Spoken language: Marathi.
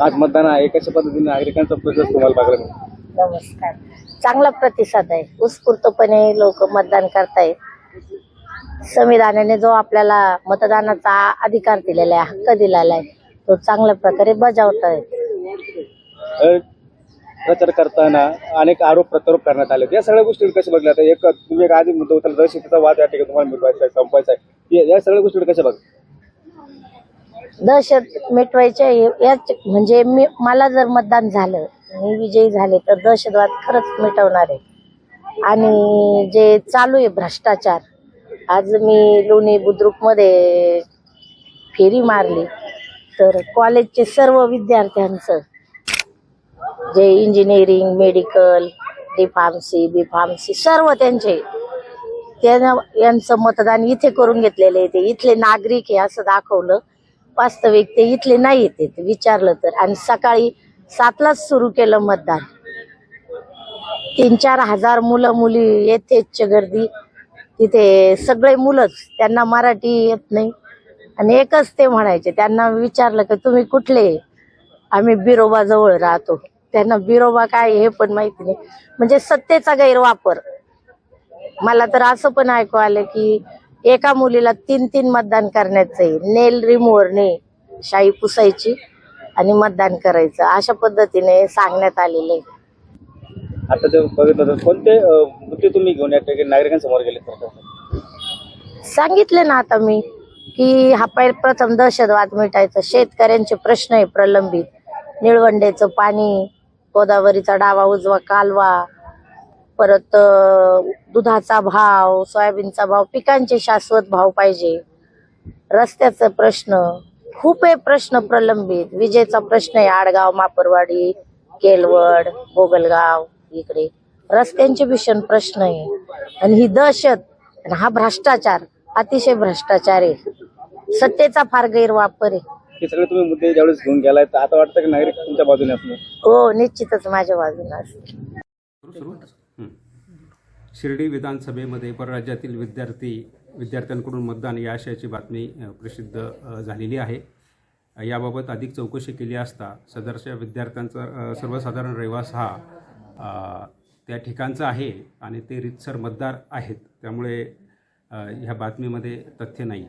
आज मतदान आहे. कशा पद्धतीने नागरिकांचा प्रतिसाद तुम्हाला बघायला मिळतो? नमस्कार. चांगला प्रतिसाद आहे. उत्स्फूर्तपणे लोक मतदान करतायत. संविधानाने जो आपल्याला मतदानाचा अधिकार दिलेला आहे हक्क दिलेला आहे तो चांगल्या प्रकारे बजावत आहे अ, प्रचार करताना अनेक आरोप प्रत्यारोप करण्यात आले या सगळ्या गोष्टी कशा बघल्या आता? एक तुम्ही एक आधी मुद्दा होता दहशतीचा वाद या ठिकाणी तुम्हाला मिटवायचा आहे संपवायचा आहे. या- या सगळ्या गोष्टी कशा बघ दहशत मिटवायच्या याच म्हणजे मी मला जर मतदान झालं मी विजयी झाले तर दहशतवाद खरंच मिटवणार आहे. आणि जे चालू आहे भ्रष्टाचार आज मी लोणी बुद्रुकमध्ये फेरी मारली तर कॉलेजचे सर्व विद्यार्थ्यांचं जे engineering medical D pharmacy B pharmacy सर्व त्यांचे त्यांना यांचं मतदान इथे करून घेतलेले आहे. ते इथले नागरिक आहे असं दाखवलं. वास्तविक ते इथले नाही येते ते विचारलं तर. आणि सकाळी सातलाच सुरू केलं मतदान. तीन चार हजार मुलं मुली येतेच गर्दी. तिथे सगळे मुलंच. त्यांना मराठी येत नाही. आणि एकच ते म्हणायचे. त्यांना विचारलं की तुम्ही कुठले? आम्ही बिरोबा जवळ राहतो. त्यांना बिरोबा काय हे पण माहिती नाही. म्हणजे सत्तेचा गैरवापर. मला तर असं पण ऐकू आलं की एका मुलीला तीन तीन मतदान करण्याचं नेल रिमूव्हरने शाई पुसायची आणि मतदान करायचं. अशा पद्धतीने सांगण्यात आलेलं. आता जर बघितलं तर कोणते अ, मुद्दे तुम्ही घेऊन या ठिकाणी नागरिकांसमोर गेले सांगितले ना आता मी की हा पै प्रथम दहशतवाद मिटायचं. शेतकऱ्यांचे प्रश्न आहे प्रलंबित. निळवंडेचं पाणी गोदावरीचा डावा उजवा कालवा परत दुधाचा भाव सोयाबीनचा भाव पिकांचे शाश्वत भाव पाहिजे. रस्त्याचा प्रश्न खूप आहे प्रश्न प्रलंबित. विजेचा प्रश्न आहे आडगाव मापरवाडी केलवड गोगलगाव इकडे. रस्त्यांचे भीषण प्रश्न आहे. आणि ही दहशत आणि हा भ्रष्टाचार अतिशय भ्रष्टाचार आहे. सत्तेचा फार गैरवापर आहे. हे सगळे तुम्ही मुद्दे ज्यावेळेस घेऊन गेलाय तर आता वाटतं की नागरिक तुमच्या बाजूने असणार हो निश्चितच माझ्या असतील. सुरू हं. शिर्डी विधानसभेमध्ये परराज्यातील विद्यार्थी विद्यार्थ्यांकडून मतदान या आशयाची बातमी प्रसिद्ध झालेली आहे. याबाबत अधिक चौकशी केली असता सदरच्या विद्यार्थ्यांचा सर्वसाधारण रहिवास हा त्या ठिकाणचा आहे आणि ते रितसर मतदार आहेत. त्यामुळे ह्या बातमीमध्ये तथ्य नाही.